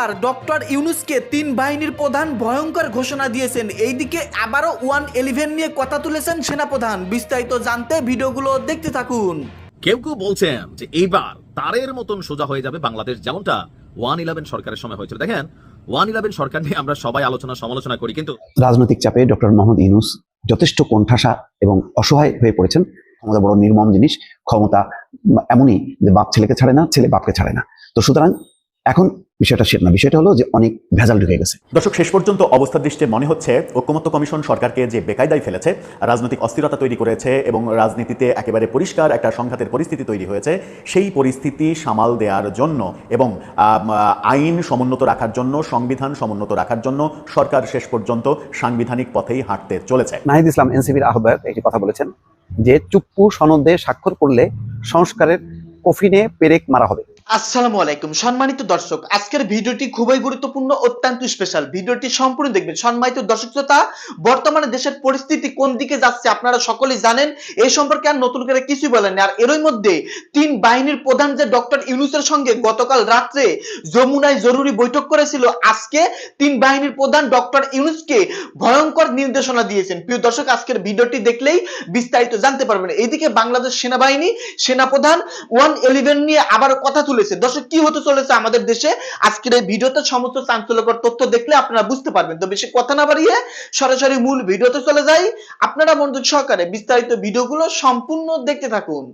এইবার ডক্টর ইউনুসকে তিন বাহিনীর প্রধান ভয়ঙ্কর ঘোষণা দিয়েছেন। এইদিকে আবারও ওয়ান ইলেভেন নিয়ে কথা তুলেছেন সেনাপ্রধান। বিস্তারিত জানতে ভিডিওগুলো দেখতে থাকুন। কেউ কেউ বলছেন যে এইবার তারের মতন সোজা হয়ে যাবে বাংলাদেশ যেমনটা ওয়ান ইলেভেন সরকারের সময় হয়েছিল। দেখেন ওয়ান ইলেভেন সরকার নিয়ে আমরা সবাই আলোচনা সমালোচনা করি কিন্তু রাজনৈতিক চাপে ডক্টর মোহাম্মদ ইউনুস যথেষ্ট কোণঠাসা এবং অসহায় হয়ে পড়েছেন। ক্ষমতা বড় নির্মম জিনিস ক্ষমতা এমনই যে বাপ ছেলেকে ছাড়ে না ছেলে বাপকে ছাড়ে না। তো সুতরাং এখন বিষয়টা না বিষয়টা হলো যে অনেক ভেজাল ঢুকে গেছে। দর্শক শেষ পর্যন্ত অবস্থার দৃষ্টি মনে হচ্ছে ঐক্যমত্য কমিশন সরকারকে যে বেকায়দায় ফেলেছে রাজনৈতিক অস্থিরতা তৈরি করেছে এবং রাজনীতিতে একেবারে পরিষ্কার একটা সংঘাতের পরিস্থিতি তৈরি হয়েছে সেই পরিস্থিতি সামাল দেওয়ার জন্য এবং আইন সমুন্নত রাখার জন্য সংবিধান সমুন্নত রাখার জন্য সরকার শেষ পর্যন্ত সাংবিধানিক পথেই হাঁটতে চলেছে। নাহিদ ইসলাম এনসিবির আহ্বায়ক একটি কথা বলেছেন যে চুপ্পু সনদে স্বাক্ষর করলে সংস্কারের কফিনে পেরেক মারা হবে। আসসালামু আলাইকুম। সম্মানিত দর্শক, আজকের ভিডিওটি খুবই গুরুত্বপূর্ণ, অত্যন্ত স্পেশাল ভিডিওটি সম্পূর্ণ দেখবেন। সম্মানিত দর্শক শ্রোতা, বর্তমানে দেশের পরিস্থিতি কোন দিকে যাচ্ছে আপনারা সকলেই জানেন। এই সম্পর্কে আর নতুন করে কিছুই বলেন আর এরই মধ্যে তিন বাহিনীর প্রধান যে ডক্টর ইউনুসের সঙ্গে গতকাল রাত্রে যমুনায় জরুরি বৈঠক করেছিল, আজকে তিন বাহিনীর প্রধান ডক্টর ইউনুসকে ভয়ঙ্কর নির্দেশনা দিয়েছেন। প্রিয় দর্শক, আজকের ভিডিওটি দেখলেই বিস্তারিত জানতে পারবেন। এইদিকে বাংলাদেশ সেনাবাহিনী সেনাপ্রধান ওয়ান ইলেভেন নিয়ে আবার কথা তুলেছে দর্শক, কি হতে চলেছে আমাদের দেশে? আজকের এই ভিডিওতে সমস্ত চাঞ্চল্যকর তথ্য দেখলে আপনারা বুঝতে পারবেন। তো বেশি কথা না বাড়িয়ে সরাসরি মূল ভিডিওতে চলে যাই। আপনারা মনোযোগ সহকারে বিস্তারিত ভিডিওগুলো সম্পূর্ণ দেখতে থাকুন।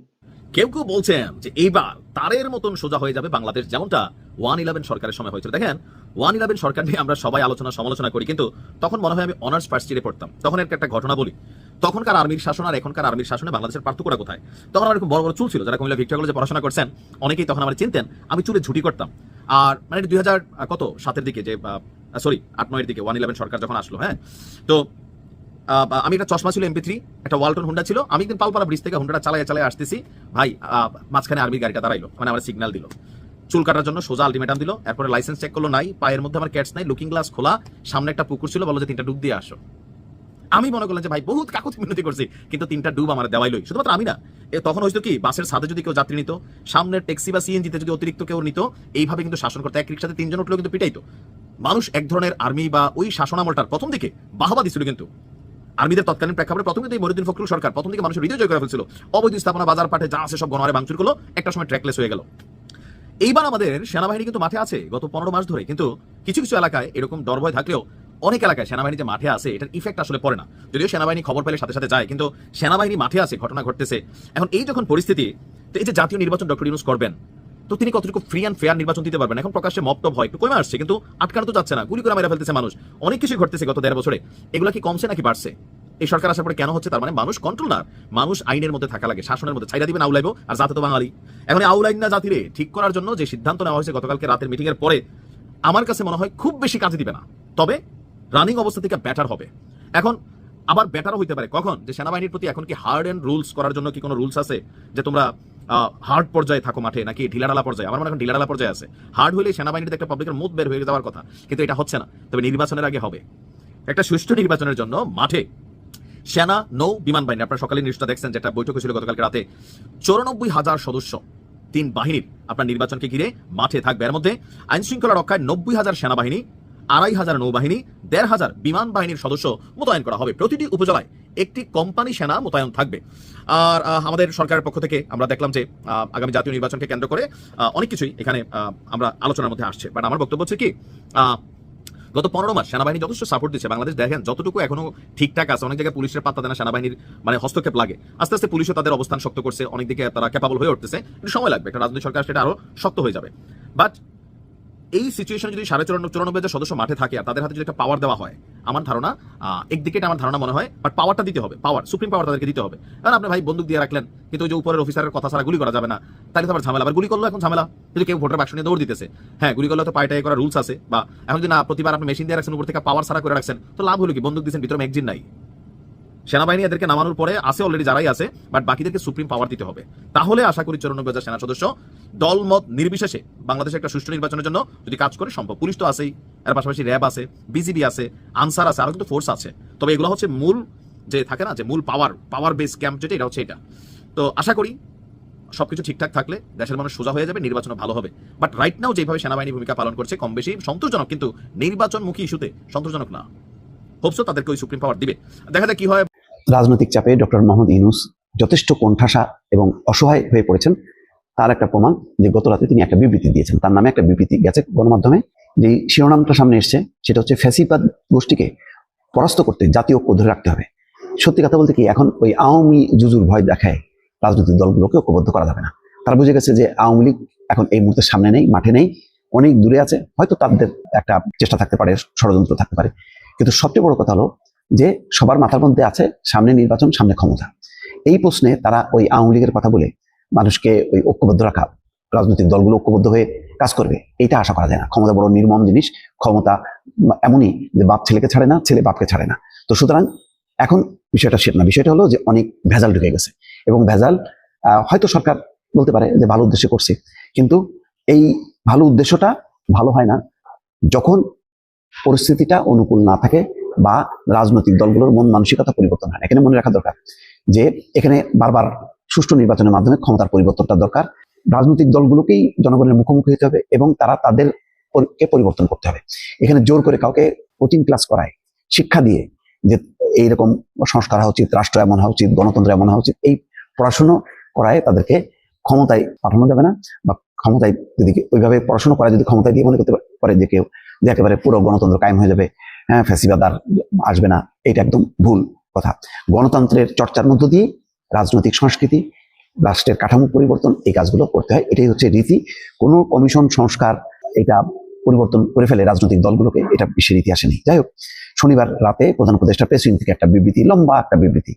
কেউ কেউ বলছেন যে এইবার তারের মতন সোজা হয়ে যাবে বাংলাদেশ, যেমনটা ওয়ান ইলেভেন সরকারের সময় হয়েছিল। দেখেন, ওয়ান ইলেভেন সরকার নিয়ে আমরা সবাই আলোচনা সমালোচনা করি, কিন্তু তখন মনে হয় আমি অনার্স ফার্স্ট ইয়ারে পড়তাম। তখন একটা ঘটনা বলি। তখনকার আর্মির শাসন আর এখনকার আর্মির শাসনে বাংলাদেশের পার্থক্যটা কোথায়? তখন আমার এরকম বড় বড় চুল ছিল, যারা কুমিল্লা ভিক্টোরিয়া কলেজে পড়াশোনা করছেন, অনেকেই তখন আমার চিনতেন, আমি চুলে ঝুটি করতাম। আর মানে দুই হাজার কত? সাতের দিকে যে সরি আট, নয়ের দিকে, ওয়ান ইলেভেন সরকার যখন আসলো হ্যাঁ? তো আমি একটা চশমা ছিল এমপি থ্রি, একটা ওয়ালটন হুন্ডা ছিল। আমি একদিন পালপাড়া ব্রিজ থেকে হুন্ডাটা চালায় চালায় আসতেছি। ভাই মাঝখানে আর্মির গাড়িটা দাঁড়াইলো মানে আমার সিগন্যাল দিল। চুল কাটার জন্য সোজা আলটিমেটাম দিল, এরপরে লাইসেন্স চেক করল, নাই, পায়ের মধ্যে আমার ক্যাটস নাই লুকিং গ্লাস খোলা, সামনে একটা পুকুর ছিল, বলো যে তিনটা ডুব দিয়ে আসো। আমি মনে করলাম যে, ভাই, বহুত কাকুতি মিনতি করছি। কিন্তু তিনটা ডুব আমার দেওয়াইলই। শুধুমাত্র আমি না তখন হয়তো কি, বাসের সাথে যদি কেউ যাত্রী নিত, সামনের ট্যাক্সি বা সিএনজিতে যদি অতিরিক্ত কেউ নিত, এইভাবে কিন্তু শাসন করতে। এক রিক্সাতে তিনজন উঠলেও কিন্তু পিটাইতো। মানুষ এক ধরনের আর্মি বা ওই শাসন আমলটার প্রথম দিকে বাহবা দিছিল কিন্তু। আর্মিদের তৎকালীন প্রেক্ষাপটে প্রথম কিন্তু মরিউদ্দিন ফখরুল সরকার প্রথম দিকে মানুষের হৃদয় জয় করে ফেলছিল। অবৈধ স্থাপনা, বাজার পাঠে যা আছে সব গণহারে ভাঙচুর করল, একটা সময় ট্র্যাকলেস হয়ে গেল। এইবার আমাদের সেনাবাহিনী কিন্তু মাঠে আছে গত পনেরো মাস ধরে। কিন্তু কিছু কিছু এলাকায় এরকম ডর ভয় থাকলেও অনেক এলাকায় সেনাবাহিনী যে মাঠে আছে, এটার ইফেক্ট আসলে পড়ে না। যদিও সেনাবাহিনী খবর পেলে সাথে সাথে যায়, কিন্তু সেনাবাহিনী মাঠে আছে, ঘটনা ঘটতেছে। এখন এই যখন পরিস্থিতি, তো এই যে জাতীয় নির্বাচন ডক্টর ইউনুস করবেন, তো তিনি কতটুকু ফ্রি অ্যান্ড ফেয়ার নির্বাচন দিতে পারবেন? এখন প্রকাশ্যে মপটপ হয়, একটু কমে আসছে, কিন্তু আটকানো তো যাচ্ছে না, গুলি করে মেরে ফেলতেছে মানুষ। অনেক কিছু ঘটতেছে গত দেড় বছরে। এগুলো কি কমছে নাকি বাড়ছে? এই সরকার আসার পরে কেন হচ্ছে? তার মানে মানুষ কন্ট্রোল না। মানুষ আইনের মধ্যে থাকা লাগে, শাসনের মধ্যে ছাইরা দিবেন আউলাইবো, আর জাতে তো বাঙালি। এখন আউলাইন না জাতিরে ঠিক করার জন্য যে সিদ্ধান্ত নেওয়া হয়েছে গতকালকে রাতের মিটিং এর পরে, আমার কাছে মনে হয় খুব বেশি কাজে দিবে না। তবে রানিং অবস্থা থেকে ব্যাটার হবে। এখন আবার বেটারও হইতে পারে। কখন? যে সেনাবাহিনীর প্রতি এখন কি হার্ড এন্ড রুলস করার জন্য কি কোনো রুলস আছে? যে তোমরা হার্ড পর্যায়ে থাকো মাঠে, নাকি ঢিলাঢালা পর্যায়ে? আমার মনে হয় ঢিলাঢালা পর্যায়ে আছে। হার্ড হলে সেনাবাহিনীতে একটা পাবলিকের মুখ বের হয়ে যাওয়ার কথা। কিন্তু এটা হচ্ছে না। তবে নির্বাচনের আগে হবে। একটা সুষ্ঠু নির্বাচনের জন্য মাঠে সেনা, নৌ, বিমান বাহিনী, আপনারা সকালে নিউজটা দেখছেন, যেটা বৈঠক ছিল গতকালকে রাতে। চৌরানব্বই হাজার সদস্য, তিন বাহিনীর আপনার নির্বাচনকে ঘিরে মাঠে থাকবে। এর মধ্যে আইন শৃঙ্খলা রক্ষায় নব্বই হাজার সেনাবাহিনী আড়াই হাজার নৌবাহিনী, দেড় হাজার বিমান বাহিনীর সদস্য মোতায়েন করা হবে। প্রতিটি উপজেলায় একটি কোম্পানি সেনা মোতায়েন থাকবে। আর আমাদের সরকারের পক্ষ থেকে আমরা দেখলাম যে আগামী জাতীয় নির্বাচনকে কেন্দ্র করে অনেক কিছুই এখানে আমরা আলোচনার মধ্যে আসছে। বাট আমার বক্তব্য হচ্ছে কি গত পনেরো মাস সেনাবাহিনী যথেষ্ট সাপোর্ট দিচ্ছে। বাংলাদেশ দেখেন, যতটুকু এখনও ঠিকঠাক আছে, অনেক জায়গায় পুলিশের পাত্তা দেয় না, সেনাবাহিনীর মানে হস্তক্ষেপ লাগে। আস্তে আস্তে পুলিশও তাদের অবস্থান শক্ত করছে অনেক দিকে তারা ক্যাপাবল হয়ে উঠতেছে। সময় লাগবে, একটা রাজনৈতিক সরকার সেটা আরও শক্ত হয়ে যাবে। বাট এই সিচুয়েশনে যদি সাড়ে চুরানব্বই চুরানব্বই হাজার সদস্য মাঠে থাকে আর তাদের হাতে যদি একটা পাওয়ার দেওয়া হয়, আমার ধারণা একদিকে এটা আমার ধারণা মনে হয় বাট পাওয়ারটা দিতে হবে পাওয়ার সুপ্রিম পাওয়ার তাদেরকে দিতে হবে। কারণ আপনি ভাই বন্দুক দিয়ে রাখলেন, কিন্তু ওই যে উপরের অফিসারের কথা ছাড়া গুলি করা যাবে না। তাহলে তো আবার ঝামেলা, আবার গুলি করল এখন ঝামেলা। যদি কেউ ভোটার বাক্স নিয়ে দৌড় দিতেছে হ্যাঁ গুলি করলে তো পায়টাই করা রুলস আছে, বা এখন যদি না, প্রতিবার আপনি মেশিন দিয়ে রাখছেন, উপর থেকে পাওয়ার ছাড়া করে রাখছেন, তো লাভ হলো কি? বন্দুক দিচ্ছেন ভিতরে ম্যাগজিন নাই। সেনাবাহিনী এদেরকে নামানোর পরে আছে অলরেডি যারাই আছে বাট বাকিদেরকে সুপ্রিম পাওয়ার দিতে হবে। তাহলে আশা করি চৌরানব্বই হাজার সেনা সদস্য দলমত নির্বিশেষে বাংলাদেশে একটা সুষ্ঠু নির্বাচনের জন্য যদি কাজ করে সম্ভব। পুলিশ তো আছেই, এর পাশাপাশি র্যাব আছে, বিজিবি আছে, আনসার আছে, আরও কিন্তু ফোর্স আছে। তবে এগুলো হচ্ছে মূল যে থাকে না, যে মূল পাওয়ার পাওয়ার বেস ক্যাম্প যেটা, এটা হচ্ছে এটা। তো আশা করি সবকিছু ঠিকঠাক থাকলে দেশের মানুষ সোজা হয়ে যাবে, নির্বাচনও ভালো হবে। বাট রাইট নাও যেভাবে সেনাবাহিনী ভূমিকা পালন করছে, কম বেশি সন্তোষজনক, কিন্তু নির্বাচনমুখী ইস্যুতে সন্তোষজনক না। হোপসো তাদেরকে ওই সুপ্রিম পাওয়ার দিবে। দেখা যাক কি হয়। রাজনৈতিক চাপে ডক্টর মোহাম্মদ ইউনুস যথেষ্ট কোণঠাসা এবং অসহায় হয়ে পড়েছেন। তার একটা প্রমাণ যে গত রাতে তিনি একটা বিবৃতি দিয়েছেন। তার নামে একটা বিবৃতি গেছে গণমাধ্যমে। যে শিরোনামটা সামনে এসছে, সেটা হচ্ছে ফ্যাসিবাদ গোষ্ঠীকে পরাস্ত করতে জাতীয় ঐক্য ধরে রাখতে হবে। সত্যি কথা বলতে কি, এখন ওই আওয়ামী জুজুর ভয় দেখায় রাজনৈতিক দলগুলোকে ঐক্যবদ্ধ করা যাবে না। তারা বুঝে গেছে যে আওয়ামী লীগ এখন এই মুহূর্তে সামনে নেই, মাঠে নেই, অনেক দূরে আছে। হয়তো তাদের একটা চেষ্টা থাকতে পারে, ষড়যন্ত্র থাকতে পারে। কিন্তু সবচেয়ে বড় কথা হলো যে সবার মাথার মধ্যে আছে সামনে নির্বাচন, সামনে ক্ষমতা। এই প্রশ্নে তারা ওই আওয়ামী লীগের কথা বলে মানুষকে ওই ঐক্যবদ্ধ রাখা, রাজনৈতিক দলগুলো ঐক্যবদ্ধ হয়ে কাজ করবে। এইটা আশা করা যায় না। ক্ষমতা বড় নির্মম জিনিস, ক্ষমতা এমনই যে বাপ ছেলেকে ছাড়ে না, ছেলে বাপকে ছাড়ে না। তো সুতরাং এখন বিষয়টা সেটা না, বিষয়টা হলো যে অনেক ভেজাল ঢুকে গেছে। এবং ভেজাল হয়তো সরকার বলতে পারে যে ভালো উদ্দেশ্যে করছে। কিন্তু এই ভালো উদ্দেশ্যটা ভালো হয় না যখন পরিস্থিতিটা অনুকূল না থাকে বা রাজনৈতিক দলগুলোর মন মানসিকতা পরিবর্তন হয় এখানে মনে রাখা দরকার যে এখানে বারবার সুষ্ঠু নির্বাচনের মাধ্যমে ক্ষমতার পরিবর্তনটা দরকার। রাজনৈতিক দলগুলোকেই জনগণের মুখোমুখি হতে হবে এবং তারা তাদের কে পরিবর্তন করতে হবে। এখানে জোর করে কাউকে কোচিং ক্লাস করায়, শিক্ষা দিয়ে যে এইরকম সংস্কার হওয়া উচিত, রাষ্ট্র এমন হওয়া উচিত, গণতন্ত্র এমন হওয়া উচিত, এই পড়াশুনো করায় তাদেরকে ক্ষমতায় পাঠানো যাবে না বা ক্ষমতায় যদি ওইভাবে পড়াশোনা করা যদি ক্ষমতায় দিয়ে মনে করতে পারে যে কেউ যে একেবারে পুরো গণতন্ত্র কায়েম হয়ে যাবে হ্যাঁ ফ্যাসিবাদ আর আসবে না, এটা একদম ভুল কথা। গণতন্ত্রের চর্চার মধ্য দিয়ে রাজনৈতিক সংস্কৃতি, রাষ্ট্রের কাঠামো পরিবর্তন, এই কাজগুলো করতে হয়। এটাই হচ্ছে রীতি। কোনো কমিশন সংস্কার এটা পরিবর্তন করে ফেলে রাজনৈতিক দলগুলোকে, এটা বিশ্বের ইতিহাসে নেই। যাই হোক, শনিবার রাতে প্রধান উপদেষ্টা প্রেসিডেন্ট থেকে একটা বিবৃতি, লম্বা একটা বিবৃতি।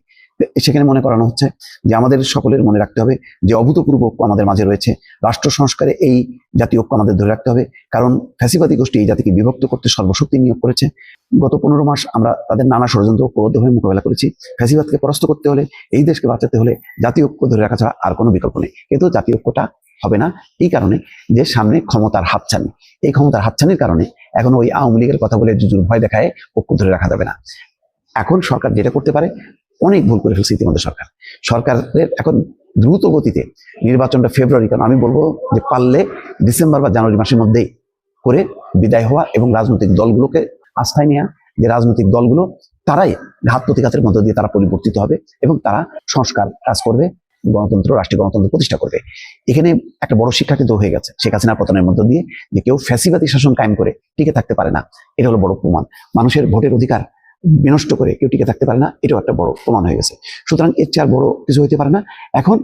সেখানে মনে করানো হচ্ছে যে আমাদের সকলের মনে রাখতে হবে যে অভূতপূর্ব ঐক্য আমাদের মাঝে রয়েছে। রাষ্ট্র সংস্কারে এই জাতীয় ঐক্য আমাদের ধরে রাখতে হবে। কারণ ফ্যাসিবাদী গোষ্ঠী এই জাতিকে বিভক্ত করতে সর্বশক্তি নিয়োগ করেছে। গত পনেরো মাস আমরা তাদের নানা ষড়যন্ত্র ঐক্যবদ্ধ হয়ে মোকাবেলা করেছি। ফ্যাসিবাদকে পরাস্ত করতে হলে, এই দেশকে বাঁচাতে হলে জাতীয় ঐক্য ধরে রাখা ছাড়া আর কোনো বিকল্প নেই। কিন্তু জাতীয় ঐক্যটা হবে না। এই কারণে যে সামনে ক্ষমতার হাতছানি। এই ক্ষমতার হাতছানির কারণে এখন ওই আওয়ামী লীগের কথা বলে জুজুর ভয় দেখায় ঐক্য ধরে রাখা যাবে না। এখন সরকার যেটা করতে পারে, অনেক ভুল করে ফেলছে ইতিমধ্যে সরকার। সরকারের এখন দ্রুত গতিতে নির্বাচনটা ফেব্রুয়ারি, কারণ আমি বলব যে পারলে ডিসেম্বর বা জানুয়ারি মাসের মধ্যেই করে বিদায় হওয়া এবং রাজনৈতিক দলগুলোকে আস্থায় নেওয়া যে রাজনৈতিক দলগুলো, তারাই ঘাত প্রতিঘাতের মধ্য দিয়ে তারা পরিবর্তিত হবে এবং তারা সংস্কার কাজ করবে, গণতন্ত্র, রাষ্ট্রীয় গণতন্ত্র প্রতিষ্ঠা করবে। এখানে একটা বড় শিক্ষা কিন্তু হয়ে গেছে শেখ হাসিনার পতনের মধ্য দিয়ে যে কেউ ফ্যাসিবাদী শাসন কায়েম করে টিকে থাকতে পারে না। এটা হলো বড় প্রমাণ। মানুষের ভোটের অধিকার বিনষ্ট করে কেউ টিকে থাকতে পারে না, এটাও একটা বড় প্রমাণ হয়ে গেছে। সুতরাং এর চেয়ে আর বড় কিছু হইতে পারে না। এখন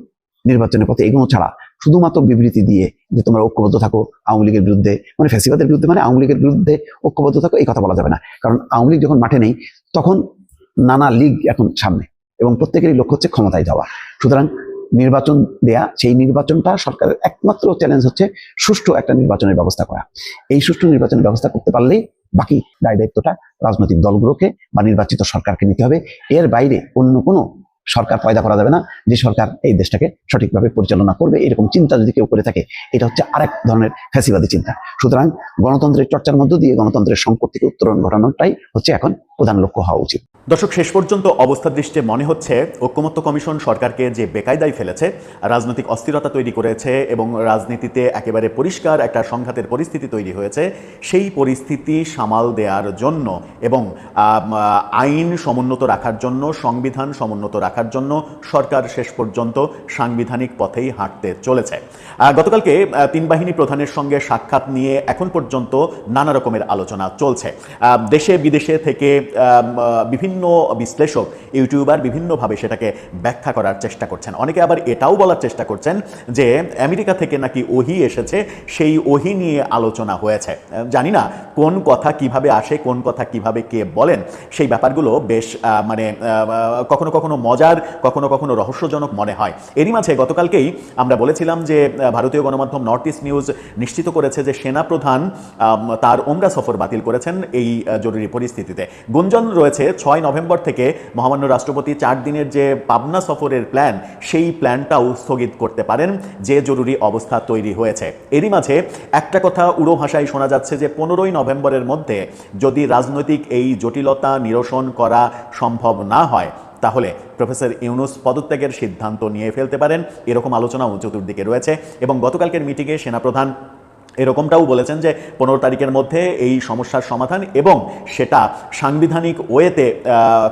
নির্বাচনের পথে এগোনো ছাড়া শুধুমাত্র বিবৃতি দিয়ে যে তোমরা ঐক্যবদ্ধ থাকো আওয়ামী লীগের বিরুদ্ধে মানে ফ্যাসিবাদের বিরুদ্ধে মানে আওয়ামী লীগের বিরুদ্ধে ঐক্যবদ্ধ থাকো, এই কথা বলা যাবে না। কারণ আওয়ামী লীগ যখন মাঠে নেই, তখন নানা লীগ এখন সামনে এবং প্রত্যেকেরই লক্ষ্য হচ্ছে ক্ষমতায় যাওয়া। সুতরাং নির্বাচন দেয়া, সেই নির্বাচনটা সরকারের একমাত্র চ্যালেঞ্জ হচ্ছে সুষ্ঠু একটা নির্বাচনের ব্যবস্থা করা। এই সুষ্ঠু নির্বাচনের ব্যবস্থা করতে পারলেই বাকি দায় দায়িত্বটা রাজনৈতিক দলগুলোকে বা নির্বাচিত সরকারকে নিতে হবে। এর বাইরে অন্য কোনো সরকার পয়দা করা যাবে না, যে সরকার এই দেশটাকে সঠিকভাবে পরিচালনা করবে, এরকম চিন্তা যদি কেউ করে থাকে, এটা হচ্ছে আরেক ধরনের ফ্যাসিবাদী চিন্তা। সুতরাং গণতন্ত্রের চর্চার মধ্য দিয়ে গণতন্ত্রের সংকট থেকে উত্তরণ ঘটানোটাই হচ্ছে এখন প্রধান লক্ষ্য হওয়া উচিত। দর্শক শেষ পর্যন্ত অবস্থা দৃষ্টে মনে হচ্ছে ঐক্যমত্য কমিশন সরকারকে যে বেকায়দায় ফেলেছে রাজনৈতিক অস্থিরতা তৈরি করেছে এবং রাজনীতিতে একেবারে পরিষ্কার একটা সংঘাতের পরিস্থিতি তৈরি হয়েছে সেই পরিস্থিতি সামাল দেওয়ার জন্য এবং আইন সমুন্নত রাখার জন্য সংবিধান সমুন্নত রাখার জন্য সরকার শেষ পর্যন্ত সাংবিধানিক পথেই হাঁটতে চলেছে। গতকালকে তিন বাহিনী প্রধানের সঙ্গে সাক্ষাৎ নিয়ে এখন পর্যন্ত নানা রকমের আলোচনা চলছে। দেশে বিদেশে থেকে আহ, বিভিন্ন বিশ্লেষক ইউটিউবার বিভিন্নভাবে সেটাকে ব্যাখ্যা করার চেষ্টা করছেন। অনেকে আবার এটাও বলার চেষ্টা করছেন যে আমেরিকা থেকে নাকি ওহি এসেছে সেই ওহি নিয়ে আলোচনা হয়েছে। জানি না কোন কথা কীভাবে আসে কোন কথা কীভাবে কে বলেন সেই ব্যাপারগুলো বেশ মানে কখনো কখনো মজার কখনো কখনো রহস্যজনক মনে হয়। এরই মাঝে গতকালকেই আমরা বলেছিলাম যে ভারতীয় গণমাধ্যম নর্থ ইস্ট নিউজ নিশ্চিত করেছে যে সেনাপ্রধান আম, তার ওমরা সফর বাতিল করেছেন এই জরুরি পরিস্থিতিতে। গুঞ্জন রয়েছে ছয় নভেম্বর থেকে মহামান্য রাষ্ট্রপতি চার দিনের যে পাবনা সফরের প্ল্যান সেই প্ল্যানটাও স্থগিত করতে পারেন, যে জরুরি অবস্থা তৈরি হয়েছে। এরই মাঝে একটা কথা উড়ো ভাষায় শোনা যাচ্ছে যে, পনেরোই নভেম্বরের মধ্যে যদি রাজনৈতিক এই জটিলতা নিরসন করা সম্ভব না হয়, তাহলে প্রফেসর ইউনুস পদত্যাগের সিদ্ধান্ত নিয়ে ফেলতে পারেন। এরকম আলোচনাও চতুর্দিকে রয়েছে এবং গতকালকের মিটিংয়ে সেনাপ্রধান এরকমটাও বলেছেন যে পনেরো তারিখের মধ্যে এই সমস্যার সমাধান এবং সেটা সাংবিধানিক ওয়েতে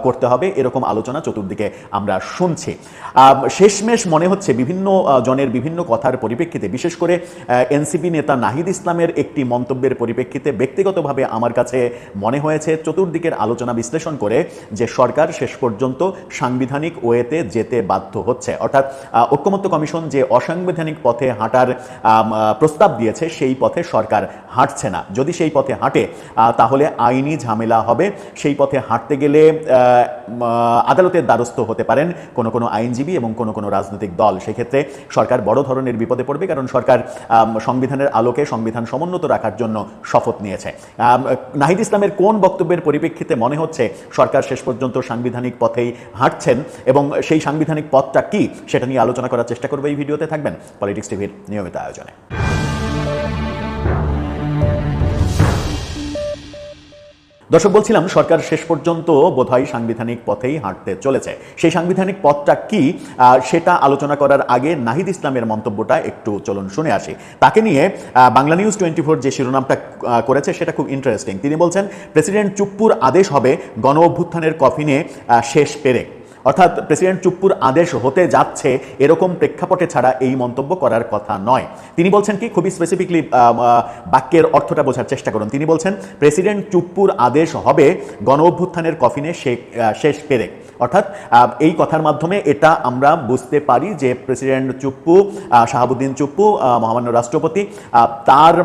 করতে হবে এরকম আলোচনা চতুর্দিকে আমরা শুনছি। শেষমেশ মনে হচ্ছে বিভিন্ন জনের বিভিন্ন কথার পরিপ্রেক্ষিতে, বিশেষ করে এনসিপি নেতা নাহিদ ইসলামের একটি মন্তব্যের পরিপ্রেক্ষিতে ব্যক্তিগতভাবে আমার কাছে মনে হয়েছে চতুর্দিকের আলোচনা বিশ্লেষণ করে যে সরকার শেষ পর্যন্ত সাংবিধানিক ওয়েতে যেতে বাধ্য হচ্ছে। অর্থাৎ ঐক্যমত্য কমিশন যে অসাংবিধানিক পথে হাঁটার প্রস্তাব দিয়েছে সেই পথে সরকার হাঁটছে না। যদি সেই পথে হাঁটে তাহলে আইনি ঝামেলা হবে। সেই পথে হাঁটতে গেলে আদালতের দ্বারস্থ হতে পারেন কোনো কোনো আইনজীবী এবং কোনো কোনো রাজনৈতিক দল। সেক্ষেত্রে সরকার বড় ধরনের বিপদে পড়বে কারণ সরকার সংবিধানের আলোকে সংবিধান সমুন্নত রাখার জন্য শপথ নিয়েছে। নাহিদ ইসলামের কোন বক্তব্যের পরিপ্রেক্ষিতে মনে হচ্ছে সরকার শেষ পর্যন্ত সাংবিধানিক পথেই হাঁটছেন এবং সেই সাংবিধানিক পথটা কি সেটা নিয়ে আলোচনা করার চেষ্টা করবে এই ভিডিওতে থাকবেন পলিটিক্স টিভির নিয়মিত আয়োজনে। দর্শক, বলছিলাম সরকার শেষ পর্যন্ত বোধহয় সাংবিধানিক পথেই হাঁটতে চলেছে। সেই সাংবিধানিক পথটা কি? সেটা আলোচনা করার আগে নাহিদ ইসলামের মন্তব্যটা একটু চলন শুনে আসি। তাকে নিয়ে বাংলা নিউজ টোয়েন্টি ফোর যে শিরোনামটা করেছে সেটা খুব ইন্টারেস্টিং তিনি বলছেন, প্রেসিডেন্ট চুপ্পুর আদেশ হবে গণ অভ্যুত্থানের কফিনে শেষ পেরেক। অর্থাৎ প্রেসিডেন্ট চুপ্পুর আদেশ হতে যাচ্ছে এরকম প্রেক্ষাপটে ছাড়া এই মন্তব্য করার কথা নয়। তিনি বলছেন কি খুবই স্পেসিফিকলি বাক্যের অর্থটা বোঝার চেষ্টা করুন। তিনি বলছেন প্রেসিডেন্ট চুপ্পুর আদেশ হবে গণ অভ্যুত্থানের কফিনে শেষ পেরেক। অর্থাৎ এই কথার মাধ্যমে এটা আমরা বুঝতে পারি যে প্রেসিডেন্ট চুপ্পু শাহাবুদ্দিন চুপ্পু মহামান্য রাষ্ট্রপতি তার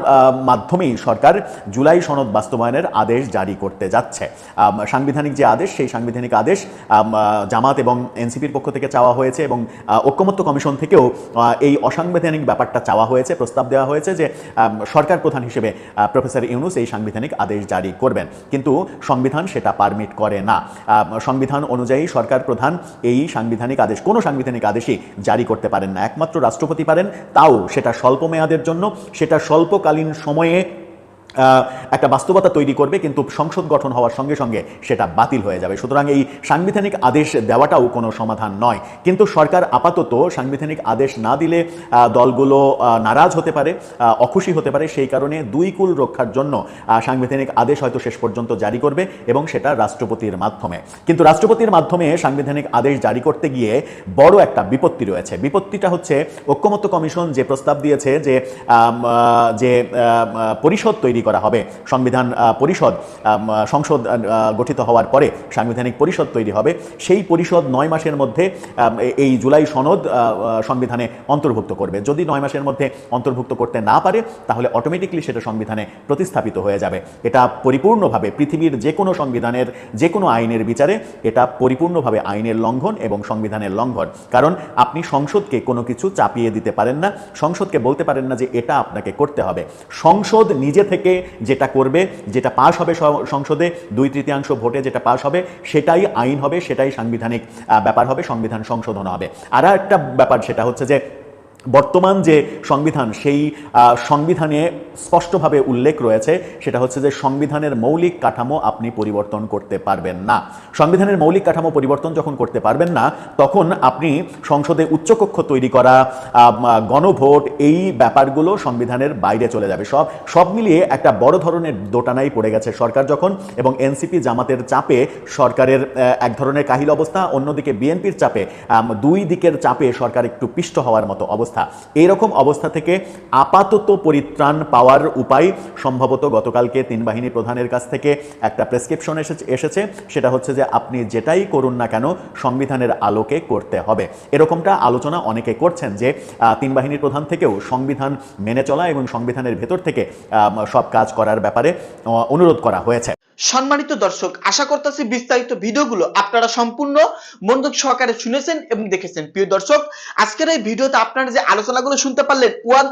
মাধ্যমেই সরকার জুলাই সনদ বাস্তবায়নের আদেশ জারি করতে যাচ্ছে। সাংবিধানিক যে আদেশ সেই সাংবিধানিক আদেশ আহ, জামাত এবং এনসিপির পক্ষ থেকে চাওয়া হয়েছে এবং ঐক্যমত্য কমিশন থেকেও এই অসাংবিধানিক ব্যাপারটা চাওয়া হয়েছে, প্রস্তাব দেওয়া হয়েছে যে সরকার প্রধান হিসেবে প্রফেসর ইউনুস এই সাংবিধানিক আদেশ জারি করবেন। কিন্তু সংবিধান সেটা পারমিট করে না। সংবিধান অনুযায়ী সরকার প্রধান এই সাংবিধানিক আদেশ, কোনো সাংবিধানিক আদেশই জারি করতে পারেন না। একমাত্র রাষ্ট্রপতি পারেন, তাও সেটা স্বল্প মেয়াদের জন্য। সেটা স্বল্পকালীন সময়ে একটা বাস্তবতা তৈরি করবে, কিন্তু সংসদ গঠন হওয়ার সঙ্গে সঙ্গে সেটা বাতিল হয়ে যাবে। সুতরাং এই সাংবিধানিক আদেশ দেওয়াটাও কোনো সমাধান নয়। কিন্তু সরকার আপাতত সাংবিধানিক আদেশ না দিলে দলগুলো নারাজ হতে পারে অখুশি হতে পারে। সেই কারণে দুই কুল রক্ষার জন্য সাংবিধানিক আদেশ হয়তো শেষ পর্যন্ত জারি করবে এবং সেটা রাষ্ট্রপতির মাধ্যমে। কিন্তু রাষ্ট্রপতির মাধ্যমে সাংবিধানিক আদেশ জারি করতে গিয়ে বড় একটা বিপত্তি রয়েছে। বিপত্তিটা হচ্ছে ঐক্যমত্য কমিশন যে প্রস্তাব দিয়েছে যে যে পরিষদ তৈরি করা হবে। সংবিধান পরিষদ সংসদ গঠিত হওয়ার পরে সাংবিধানিক পরিষদ তৈরি হবে। সেই পরিষদ নয় মাসের মধ্যে এই জুলাই সনদ সংবিধানে অন্তর্ভুক্ত করবে। যদি নয় মাসের মধ্যে অন্তর্ভুক্ত করতে না পারে, তাহলে অটোমেটিকলি সেটা সংবিধানে প্রতিস্থাপিত হয়ে যাবে। এটা পরিপূর্ণভাবে পৃথিবীর যে কোনো সংবিধানের যে কোনো আইনের বিচারে এটা পরিপূর্ণভাবে আইনের লঙ্ঘন এবং সংবিধানের লঙ্ঘন। কারণ আপনি সংসদকে কোনো কিছু চাপিয়ে দিতে পারেন না। সংসদকে বলতে পারেন না যে এটা আপনাকে করতে হবে। সংসদ নিজে থেকে যেটা করবে, যেটা পাশ হবে সংসদে, দুই তৃতীয়াংশ ভোটে যেটা পাশ হবে, সেটাই আইন হবে, সেটাই সাংবিধানিক ব্যাপার হবে, সংবিধান সংশোধন হবে। আর একটা ব্যাপার সেটা হচ্ছে যে বর্তমান যে সংবিধান, সেই সংবিধানে স্পষ্টভাবে উল্লেখ রয়েছে, সেটা হচ্ছে যে সংবিধানের মৌলিক কাঠামো আপনি পরিবর্তন করতে পারবেন না। সংবিধানের মৌলিক কাঠামো পরিবর্তন যখন করতে পারবেন না, তখন আপনি সংসদে উচ্চকক্ষ তৈরি করা গণভোট, এই ব্যাপারগুলো সংবিধানের বাইরে চলে যাবে। সব সব মিলিয়ে একটা বড় ধরনের দোটানাই পড়ে গেছে সরকার যখন, এবং এনসিপি জামাতের চাপে, সরকারের এক ধরনের কাহিল অবস্থা, অন্যদিকে বিএনপির চাপে দুই দিকের চাপে সরকার একটু পিষ্ট হওয়ার মতো অবস্থা এইরকম অবস্থা থেকে আপাতত পরিত্রাণ পাওয়ার উপায় সম্ভবত গতকালকে তিন বাহিনী প্রধানের কাছ থেকে একটা প্রেসক্রিপশন এসেছে এসেছে। সেটা হচ্ছে যে আপনি যেটাই করুন না কেন সংবিধানের আলোকে করতে হবে। এরকমটা আলোচনা অনেকে করছেন যে তিন বাহিনীর প্রধান থেকেও সংবিধান মেনে চলা এবং সংবিধানের ভেতর থেকে সব কাজ করার ব্যাপারে অনুরোধ করা হয়েছে। সম্মানিত দর্শক, আশা করতেছি বিস্তারিত ভিডিওগুলো আপনারা সম্পূর্ণ মনোযোগ সহকারে শুনেছেন এবং দেখেছেন। প্রিয় দর্শক, আজকের এই ভিডিওতে আপনারা যে আলোচনাগুলো শুনতে পারলেন ওয়ান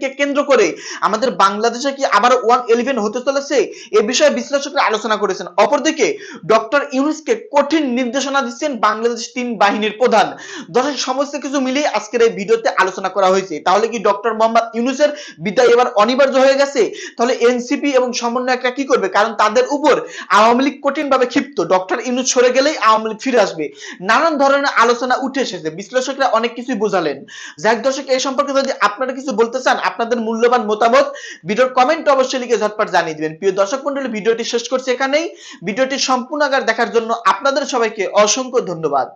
কে কেন্দ্র করে আমাদের বাংলাদেশে কি আবার ওয়ান ইলেভেন হতে চলেছে? এ বিষয়ে বিশ্লেষকরা আলোচনা করেছেন। অপরদিকে, ডক্টর ইউনুসকে কঠিন নির্দেশনা দিচ্ছেন বাংলাদেশ তিন বাহিনীর প্রধান। দর্শক, সমস্ত কিছু মিলিয়ে আজকের এই ভিডিওতে আলোচনা করা হয়েছে। তাহলে কি ডক্টর মোহাম্মদ ইউনুসের বিদায় এবার অনিবার্য হয়ে গেছে? তাহলে এনসিপি এবং সমন্বয়করা কি করবে? কারণ তাদের উপর উপর আওয়ামী লীগ কঠিন ভাবে ক্ষিপ্ত। ডক্টর ইনু সরে গেলেই আওয়ামী লীগ ফিরে আসবে। নানান ধরনের আলোচনা উঠে এসেছে। বিশ্লেষকরা অনেক কিছুই বোঝালেন। যাক দর্শক, এই সম্পর্কে যদি আপনারা কিছু বলতে চান, আপনাদের মূল্যবান মতামত ভিডিওর কমেন্ট অবশ্যই লিখে ঝটপট জানিয়ে দিবেন। প্রিয় দর্শক মন্ডলী ভিডিওটি শেষ করছি এখানেই। ভিডিওটি সম্পূর্ণ আকার দেখার জন্য আপনাদের সবাইকে অসংখ্য ধন্যবাদ।